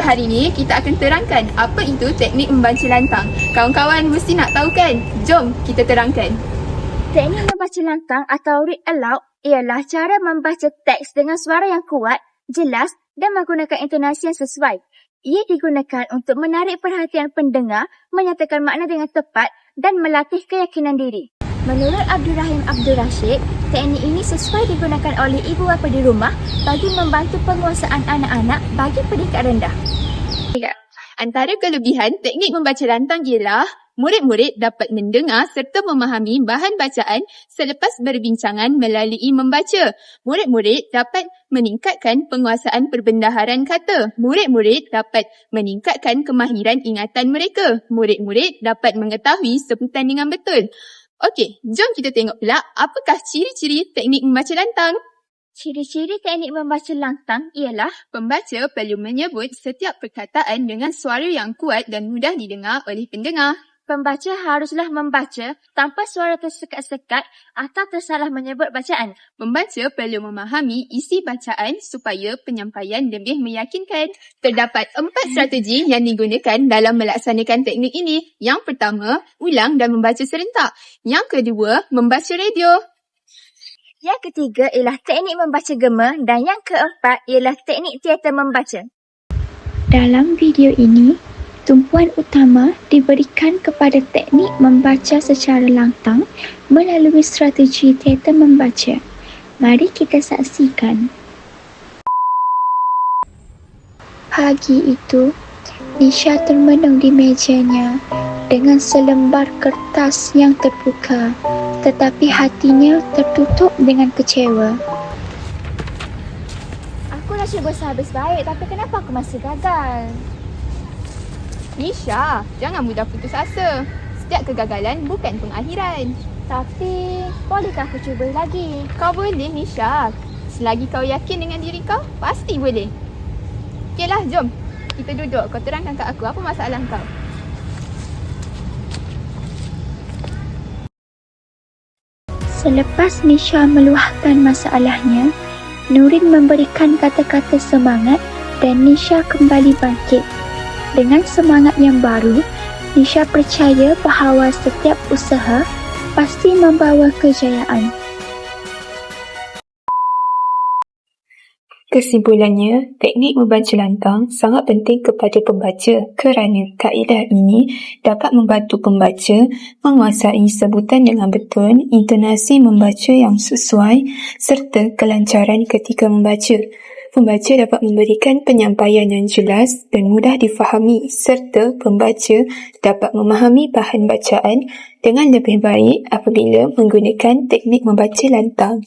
hari ini kita akan terangkan apa itu teknik membaca lantang. Kawan-kawan mesti nak tahu kan? Jom kita terangkan. Teknik membaca lantang atau read aloud ialah cara membaca teks dengan suara yang kuat, jelas dan menggunakan intonasi yang sesuai. Ia digunakan untuk menarik perhatian pendengar, menyatakan makna dengan tepat dan melatih keyakinan diri. Menurut Abdul Rahim Abdul Rashid, teknik ini sesuai digunakan oleh ibu bapa di rumah bagi membantu penguasaan anak-anak bagi peringkat rendah. Antara kelebihan teknik membaca lantang ialah murid-murid dapat mendengar serta memahami bahan bacaan selepas berbincangan melalui membaca. Murid-murid dapat meningkatkan penguasaan perbendaharaan kata. Murid-murid dapat meningkatkan kemahiran ingatan mereka. Murid-murid dapat mengetahui sebutan dengan betul. Okey, jom kita tengok pula apakah ciri-ciri teknik membaca lantang. Ciri-ciri teknik membaca lantang ialah Pembaca perlu menyebut setiap perkataan dengan suara yang kuat dan mudah didengar oleh pendengar. Pembaca haruslah membaca tanpa suara tersekat-sekat atau tersalah menyebut bacaan. Pembaca perlu memahami isi bacaan supaya penyampaian lebih meyakinkan. Terdapat empat strategi yang digunakan dalam melaksanakan teknik ini. Yang pertama, ulang dan membaca serentak. Yang kedua, membaca radio. Yang ketiga ialah teknik membaca gema dan yang keempat ialah teknik teater membaca. Dalam video ini, tumpuan utama diberikan kepada teknik membaca secara lantang melalui strategi teater membaca. Mari kita saksikan. Pagi itu, Nisha termenung di mejanya dengan selembar kertas yang terbuka, tetapi hatinya tertutup dengan kecewa. Aku dah cuba sehabis baik tapi kenapa aku masih gagal? Nisha, jangan mudah putus asa. Setiap kegagalan bukan pengakhiran. Tapi bolehkah aku cuba lagi? Kau boleh, Nisha. Selagi kau yakin dengan diri kau, pasti boleh. Okeylah, jom. Kita duduk. Kau terangkan kat aku apa masalah kau. Selepas Nisha meluahkan masalahnya, Nurin memberikan kata-kata semangat dan Nisha kembali bangkit. Dengan semangat yang baru, Nisha percaya bahawa setiap usaha pasti membawa kejayaan. Kesimpulannya, teknik membaca lantang sangat penting kepada pembaca kerana kaedah ini dapat membantu pembaca menguasai sebutan dengan betul, intonasi membaca yang sesuai serta kelancaran ketika membaca pembaca dapat memberikan penyampaian yang jelas dan mudah difahami serta pembaca dapat memahami bahan bacaan dengan lebih baik apabila menggunakan teknik membaca lantang.